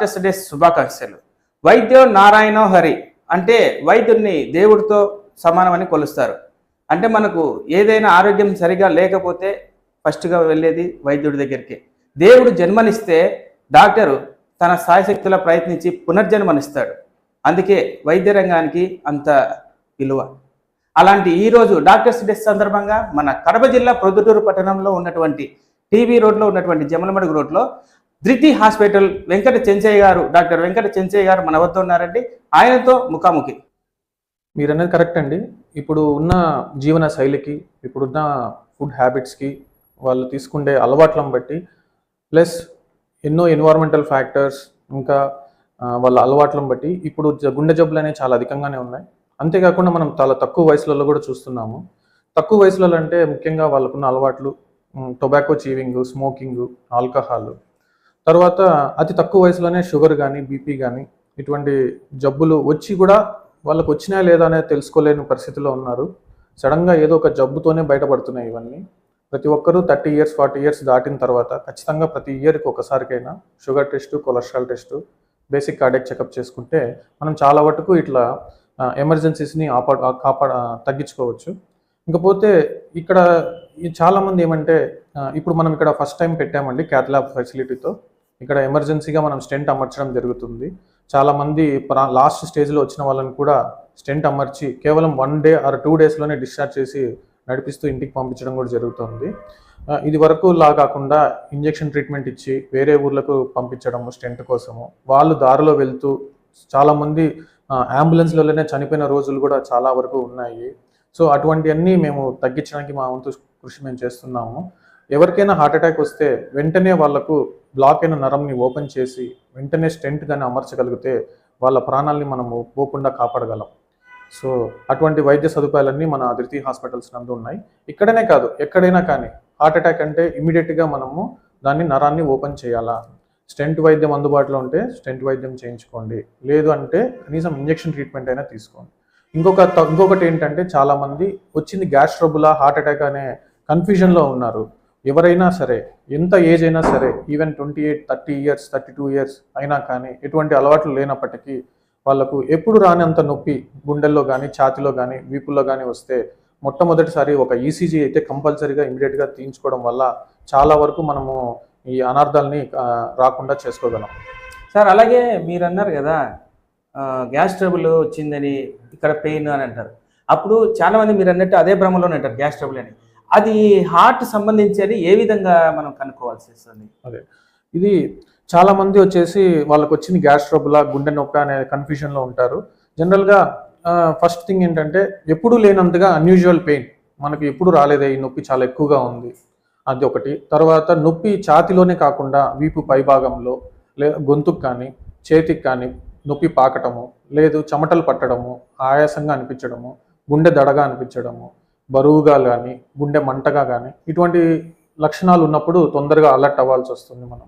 Doctors day శుభాకాంక్షలు. వైద్యో నారాయణో హరి అంటే వైద్యుడిని దేవుడితో సమానమని కొలుస్తారు. అంటే మనకు ఏదైనా ఆరోగ్యం సరిగా లేకపోతే ఫస్ట్గా వెళ్ళేది వైద్యుడి దగ్గరికి. దేవుడు జన్మనిస్తే డాక్టరు తన సాయశక్తుల ప్రయత్నించి పునర్జన్మనిస్తాడు. అందుకే వైద్య రంగానికి అంత విలువ. అలాంటి ఈరోజు డాక్టర్స్ డే సందర్భంగా మన కడప జిల్లా ప్రొద్దుటూరు పట్టణంలో ఉన్నటువంటి టీవీ రోడ్లో ఉన్నటువంటి జమలమడుగు రోడ్లో ధృతి హాస్పిటల్ వెంకట చెంచయ్య గారు డాక్టర్ వెంకట చెంచయ్య గారు మన వద్ద ఉన్నారండి. ఆయనతో ముఖాముఖి. మీరు అనేది కరెక్ట్ అండి. ఇప్పుడు ఉన్న జీవన శైలికి ఇప్పుడున్న ఫుడ్ హ్యాబిట్స్కి వాళ్ళు తీసుకుండే అలవాట్లను బట్టి ప్లస్ ఎన్నో ఎన్వైర్మెంటల్ ఫ్యాక్టర్స్ ఇంకా వాళ్ళ అలవాట్లను బట్టి ఇప్పుడు గుండె జబ్బులు అనేవి చాలా అధికంగానే ఉన్నాయి. అంతేకాకుండా మనం చాలా తక్కువ వయసులలో కూడా చూస్తున్నాము. తక్కువ వయసులలో అంటే ముఖ్యంగా వాళ్ళకున్న అలవాట్లు టొబాకో చీవింగ్ స్మోకింగ్ ఆల్కహాల్ తర్వాత అతి తక్కువ వయసులోనే షుగర్ కానీ బీపీ కానీ ఇటువంటి జబ్బులు వచ్చి కూడా వాళ్ళకు వచ్చినా లేదా అనేది తెలుసుకోలేని పరిస్థితిలో ఉన్నారు. సడన్గా ఏదో ఒక జబ్బుతోనే బయటపడుతున్నాయి ఇవన్నీ. ప్రతి ఒక్కరూ థర్టీ ఇయర్స్ ఫార్టీ ఇయర్స్ దాటిన తర్వాత ఖచ్చితంగా ప్రతి ఇయర్కి ఒకసారికైనా sugar test cholesterol test basic cardiac checkup చేసుకుంటే మనం చాలా వరకు ఇట్లా ఎమర్జెన్సీస్ని ఆపా కాపా తగ్గించుకోవచ్చు. ఇంకపోతే ఇక్కడ చాలామంది ఏమంటే ఇప్పుడు మనం ఇక్కడ ఫస్ట్ టైం పెట్టామండి క్యాథ్లాబ్ ఫెసిలిటీతో. ఇక్కడ ఎమర్జెన్సీగా మనం స్టెంట్ అమర్చడం జరుగుతుంది. చాలామంది ప్రా లాస్ట్ స్టేజ్లో వచ్చిన వాళ్ళని కూడా స్టెంట్ అమర్చి కేవలం వన్ డే ఆర్ టూ డేస్లోనే డిశ్చార్జ్ చేసి నడిపిస్తూ ఇంటికి పంపించడం కూడా జరుగుతుంది. ఇది వరకు లా కాకుండా ఇంజెక్షన్ ట్రీట్మెంట్ ఇచ్చి వేరే ఊర్లకు పంపించడము స్టెంట్ కోసము. వాళ్ళు దారిలో వెళ్తూ చాలామంది అంబులెన్స్లలోనే చనిపోయిన రోజులు కూడా చాలా వరకు ఉన్నాయి. సో అటువంటివన్నీ మేము తగ్గించడానికి మా వంతు కృషి మేము చేస్తున్నాము. ఎవరికైనా హార్ట్ అటాక్ వస్తే వెంటనే వాళ్ళకు బ్లాక్ అయిన నరంని ఓపెన్ చేసి వెంటనే స్టెంట్ కానీ అమర్చగలిగితే వాళ్ళ ప్రాణాలని మనము పోకుండా కాపాడగలం. సో అటువంటి వైద్య సదుపాయాలన్నీ మన అదితి హాస్పిటల్స్ నందు ఉన్నాయి. ఇక్కడనే కాదు ఎక్కడైనా కానీ హార్ట్ అటాక్ అంటే ఇమీడియట్గా మనము దాన్ని నరాన్ని ఓపెన్ చేయాలా? స్టెంట్ వైద్యం అందుబాటులో ఉంటే స్టెంట్ వైద్యం చేయించుకోండి. లేదు అంటే కనీసం ఇంజెక్షన్ ట్రీట్మెంట్ అయినా తీసుకోండి. ఇంకొక త- ఇంకొకటి ఏంటంటే చాలామంది వచ్చింది గ్యాస్ ట్రబులా హార్ట్ అటాక్ అనే కన్ఫ్యూజన్లో ఉన్నారు. ఎవరైనా సరే ఎంత ఏజ్ అయినా సరే even twenty eight thirty years thirty two years అయినా కానీ ఎటువంటి అలవాట్లు లేనప్పటికీ వాళ్ళకు ఎప్పుడు రానంత నొప్పి గుండెల్లో కానీ ఛాతిలో కానీ వీపుల్లో కానీ వస్తే మొట్టమొదటిసారి ఒక ఈసీజీ అయితే కంపల్సరీగా ఇమీడియట్గా తీయించుకోవడం వల్ల చాలా వరకు మనము ఈ అనార్థాలని రాకుండా చేసుకోగలం. సార్ అలాగే మీరు అన్నారు కదా గ్యాస్ ట్రబుల్ వచ్చిందని ఇక్కడ పెయిన్ అని అంటారు. అప్పుడు చాలా మంది మీరు అన్నట్టు అదే భ్రమలోనే అంటారు గ్యాస్ ట్రబుల్ అని. అది హార్ట్ సంబంధించి ఏ విధంగా మనం కనుక్కోవాల్సి వస్తుంది? అదే. ఇది చాలా మంది వచ్చేసి వాళ్ళకి వచ్చింది గ్యాస్ ట్రబుల్ గుండె నొప్పి అనే కన్ఫ్యూజన్లో ఉంటారు. జనరల్గా ఫస్ట్ థింగ్ ఏంటంటే ఎప్పుడు లేనంతగా అన్యూజువల్ పెయిన్ మనకి ఎప్పుడు రాలేదే ఈ నొప్పి చాలా ఎక్కువగా ఉంది. అది ఒకటి. తర్వాత నొప్పి ఛాతిలోనే కాకుండా వీపు పైభాగంలో లే గొంతుకు కానీ చేతికి కానీ నొప్పి పాకటము లేదు చెమటలు పట్టడము ఆయాసంగా అనిపించడము గుండె దడగా అనిపించడము బరువుగా కానీ గుండె మంటగా కానీ ఇటువంటి లక్షణాలు ఉన్నప్పుడు తొందరగా అలర్ట్ అవ్వాల్సి వస్తుంది మనం.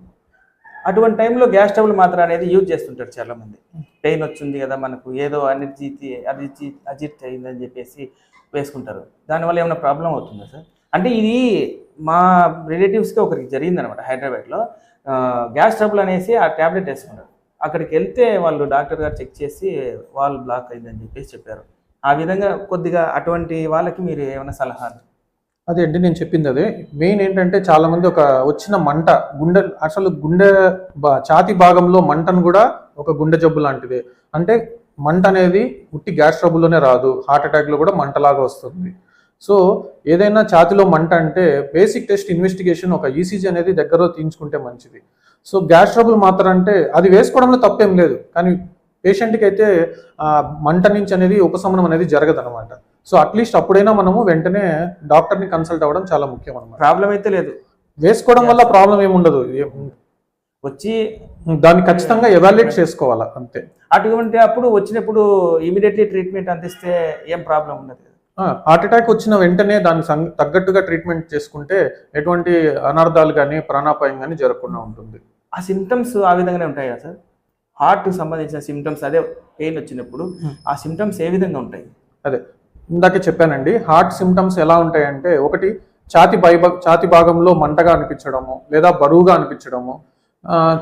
అటువంటి టైంలో గ్యాస్ ట్రబుల్ మాత్ర అనేది యూజ్ చేస్తుంటారు చాలామంది. పెయిన్ వచ్చింది కదా మనకు ఏదో అనిర్జీ అరిజీ అజిట్ అయిందని చెప్పేసి వేసుకుంటారు. దానివల్ల ఏమైనా ప్రాబ్లం అవుతుందా సార్? అంటే ఇది మా రిలేటివ్స్కి ఒకరికి జరిగిందనమాట హైదరాబాద్లో గ్యాస్ ట్రబుల్ అనేసి ఆ ట్యాబ్లెట్ వేసుకున్నారు. అక్కడికి వెళ్తే వాళ్ళు డాక్టర్ గారు చెక్ చేసి వాళ్ళు బ్లాక్ అయిందని చెప్పేసి చెప్పారు. ఆ విధంగా కొద్దిగా అటువంటి వాళ్ళకి మీరు ఏమైనా సలహాలు? అదే అండి నేను చెప్పింది అదే. మెయిన్ ఏంటంటే చాలా మంది ఒక వచ్చిన మంట గుండె అసలు గుండె ఛాతి భాగంలో మంటను కూడా ఒక గుండె జబ్బు లాంటిదే. అంటే మంట అనేది ఉట్టి గ్యాస్ ట్రబుల్లోనే రాదు. హార్ట్ అటాక్లో కూడా మంటలాగా వస్తుంది. సో ఏదైనా ఛాతిలో మంట అంటే బేసిక్ టెస్ట్ ఇన్వెస్టిగేషన్ ఒక ఈసీజీ అనేది దగ్గరలో తీయించుకుంటే మంచిది. సో గ్యాస్ ట్రబుల్ మాత్రం అంటే అది వేసుకోవడంలో తప్పేం లేదు. కానీ పేషెంట్కి అయితే మంట నుంచి అనేది ఉపశమనం అనేది జరగదు అనమాట సో అట్లీస్ట్ అప్పుడైనా మనము వెంటనే డాక్టర్ని కన్సల్ట్ అవ్వడం చాలా ముఖ్యం అనమాట ప్రాబ్లం అయితే లేదు. వేసుకోవడం వల్ల ప్రాబ్లం ఏమి ఉండదు. ఏం- వచ్చి దాన్ని ఖచ్చితంగా ఎవాల్యుయేట్ చేసుకోవాలా అంతే. అటువంటి అప్పుడు వచ్చినప్పుడు ఇమీడియట్లీ ట్రీట్మెంట్ అందిస్తే ఏం ప్రాబ్లం ఉండదు హార్ట్ అటాక్ వచ్చిన వెంటనే దానికి సం- తగ్గట్టుగా ట్రీట్మెంట్ చేసుకుంటే ఎటువంటి అనర్థాలు కానీ ప్రాణాపాయం కానీ జరగకుండా ఉంటుంది. ఆ సిమ్టమ్స్ ఆ విధంగానే ఉంటాయి కదా సార్? హార్ట్ సంబంధించిన సిమ్టమ్స్ అదే పెయిన్ వచ్చినప్పుడు Hmm. ఆ సిమ్టమ్స్ ఏ విధంగా ఉంటాయి? అదే. ఇందాకే చెప్పానండి హార్ట్ సిమ్టమ్స్ ఎలా ఉంటాయంటే ఒకటి ఛాతి పై ఛాతి భాగంలో మంటగా అనిపించడము లేదా బరువుగా అనిపించడము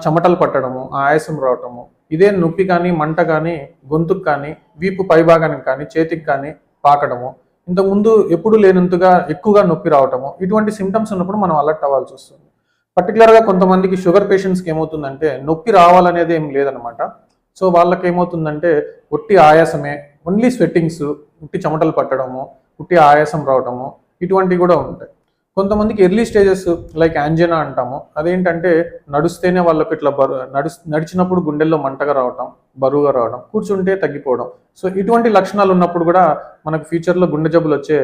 చెమటలు పట్టడము ఆయాసం రావటము. ఇదే నొప్పి కానీ మంట కానీ గొంతుకు కానీ వీపు పైభాగానికి కానీ చేతికి కానీ పాకడము. ఇంతకుముందు ఎప్పుడు లేనంతగా ఎక్కువగా నొప్పి రావటము. ఇటువంటి సిమ్టమ్స్ ఉన్నప్పుడు మనం అలర్ట్ అవ్వాల్సి వస్తుంది. పర్టికులర్గా కొంతమందికి షుగర్ పేషెంట్స్కి ఏమవుతుందంటే నొప్పి రావాలనేది ఏం లేదనమాట. సో వాళ్ళకి ఏమవుతుందంటే ఒట్టి ఆయాసమే ఓన్లీ స్వెట్టింగ్స్ ఉట్టి చెమటలు పట్టడము ఉట్టి ఆయాసం రావడము ఇటువంటివి కూడా ఉంటాయి. కొంతమందికి ఎర్లీ స్టేజెస్ లైక్ యాంజినా అంటాము. అదేంటంటే నడుస్తేనే వాళ్ళకి ఇట్లా బరు నడు నడిచినప్పుడు గుండెల్లో మంటగా రావటం బరువుగా రావడం కూర్చుంటే తగ్గిపోవడం. సో ఇటువంటి లక్షణాలు ఉన్నప్పుడు కూడా మనకు ఫ్యూచర్లో గుండె జబ్బులు వచ్చే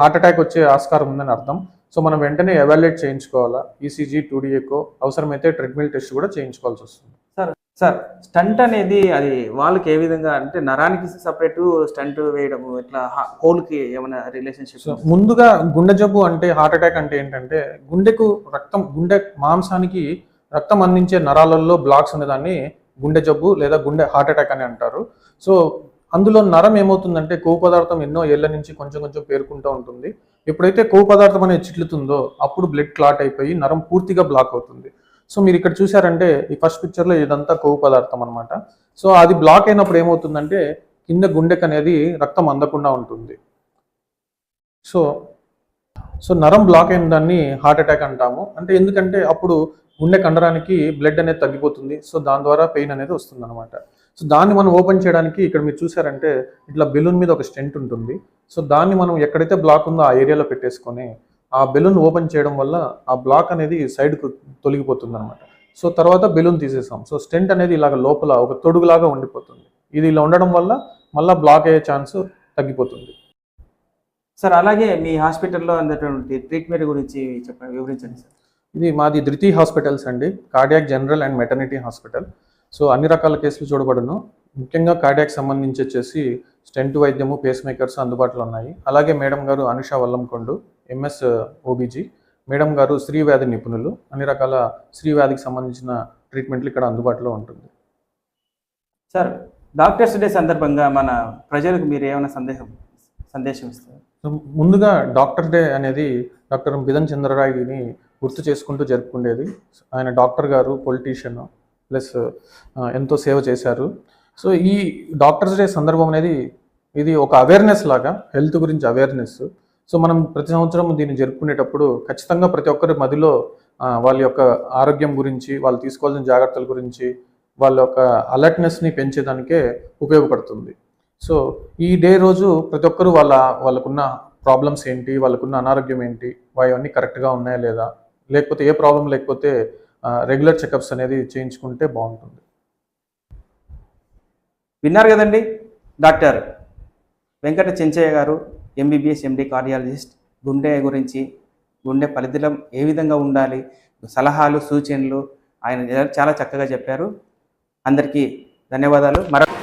హార్ట్ అటాక్ వచ్చే ఆస్కారం ఉందని అర్థం. సో మనం వెంటనే ఎవాల్యుయేట్ చేయించుకోవాలా? E ఈసీజీ టూడీఏకో అవసరమైతే ట్రెడ్మిల్ టెస్ట్ కూడా చేయించుకోవాల్సి వస్తుంది. సార్ స్టంట్ అనేది అది వాళ్ళకి ఏ విధంగా అంటే నరానికి సపరేట్ స్టంట్ వేయడము ఇట్లా హోల్కి ఏమైనా రిలేషన్షిప్ ముందుగా గుండె జబ్బు అంటే హార్ట్ అటాక్ అంటే ఏంటంటే గుండెకు రక్తం గుండె మాంసానికి రక్తం అందించే నరాలలో బ్లాక్స్ ఉన్నదాన్ని గుండె జబ్బు లేదా గుండె హార్ట్ అటాక్ అని అంటారు. సో అందులో నరం ఏమవుతుందంటే కొవ్వు పదార్థం ఎన్నో ఏళ్ళ నుంచి కొంచెం కొంచెం పేరుకుంటూ ఉంటుంది. ఎప్పుడైతే కొవ్వు పదార్థం అనేది చిట్లుతుందో అప్పుడు బ్లడ్ క్లాట్ అయిపోయి నరం పూర్తిగా బ్లాక్ అవుతుంది. సో మీరు ఇక్కడ చూసారంటే ఈ ఫస్ట్ పిక్చర్లో ఇదంతా కొవ్వు పదార్థం అనమాట సో అది బ్లాక్ అయినప్పుడు ఏమవుతుందంటే కింద గుండెకు అనేది రక్తం అందకుండా ఉంటుంది. సో సో నరం బ్లాక్ అయిన దాన్ని హార్ట్ అటాక్ అంటాము. అంటే ఎందుకంటే అప్పుడు గుండె కండరానికి బ్లడ్ అనేది తగ్గిపోతుంది. సో దాని ద్వారా పెయిన్ అనేది వస్తుంది సో దాన్ని మనం ఓపెన్ చేయడానికి ఇక్కడ మీరు చూసారంటే ఇట్లా బెలూన్ మీద ఒక స్టెంట్ ఉంటుంది. సో దాన్ని మనం ఎక్కడైతే బ్లాక్ ఉందో ఆ ఏరియాలో పెట్టేసుకొని ఆ బెలూన్ ఓపెన్ చేయడం వల్ల ఆ బ్లాక్ అనేది సైడ్కు తొలగిపోతుంది అనమాట సో తర్వాత బెలూన్ తీసేసాం. సో స్టెంట్ అనేది ఇలాగ లోపల ఒక తొడుగులాగా ఉండిపోతుంది. ఇది ఇలా ఉండడం వల్ల మళ్ళీ బ్లాక్ అయ్యే ఛాన్స్ తగ్గిపోతుంది. సార్ అలాగే మీ హాస్పిటల్లో అందటువంటి ట్రీట్మెంట్ గురించి చెప్పండి వివరించండి సార్. ఇది మాది ధృతి హాస్పిటల్స్ అండి. Cardiac general and maternity hospital. So అన్ని రకాల కేసులు చూడబడును. ముఖ్యంగా కార్డియాక్ సంబంధించి వచ్చేసి స్టెంట్ వైద్యము పేస్ మేకర్స్ అందుబాటులో ఉన్నాయి. అలాగే మేడం గారు Anusha Vallankondu MS OBG. Madam గారు స్త్రీ వ్యాధి నిపుణులు. అన్ని రకాల స్త్రీ వ్యాధికి సంబంధించిన ట్రీట్మెంట్లు ఇక్కడ అందుబాటులో ఉంటుంది. సార్ డాక్టర్స్ డే సందర్భంగా మన ప్రజలకు మీరు ఏమైనా సందేహం సందేశం ఇస్తారు? సో ముందుగా డాక్టర్ డే అనేది డాక్టర్ బిధన్ చంద్రరాయ్ని గుర్తు చేసుకుంటూ జరుపుకునేది ఆయన డాక్టర్ గారు పొలిటీషియన్. ప్లస్ ఎంతో సేవ చేశారు. సో ఈ డాక్టర్స్ డే సందర్భం అనేది ఇది ఒక అవేర్నెస్ లాగా హెల్త్ గురించి అవేర్నెస్. సో మనం ప్రతి సంవత్సరం దీన్ని జరుపుకునేటప్పుడు ఖచ్చితంగా ప్రతి ఒక్కరి మదిలో వాళ్ళ యొక్క ఆరోగ్యం గురించి వాళ్ళు తీసుకోవాల్సిన జాగ్రత్తల గురించి వాళ్ళ యొక్క అలర్ట్నెస్ని పెంచేదానికే ఉపయోగపడుతుంది. సో ఈ డే రోజు ప్రతి ఒక్కరు వాళ్ళ వాళ్ళకున్న ప్రాబ్లమ్స్ ఏంటి? వాళ్ళకున్న అనారోగ్యం ఏంటి? అవన్నీ కరెక్ట్గా ఉన్నాయా లేదా? లేకపోతే ఏ ప్రాబ్లం లేకపోతే రెగ్యులర్ చెకప్స్ అనేది చేయించుకుంటే బాగుంటుంది. విన్నారు కదండి డాక్టర్ వెంకట చెంచయ్య గారు ఎంబీబీఎస్ ఎండి కార్డియాలజిస్ట్ గుండె గురించి గుండె పరిధిలం ఏ విధంగా ఉండాలి సలహాలు సూచనలు ఆయన చాలా చక్కగా చెప్పారు. అందరికీ ధన్యవాదాలు. మరొక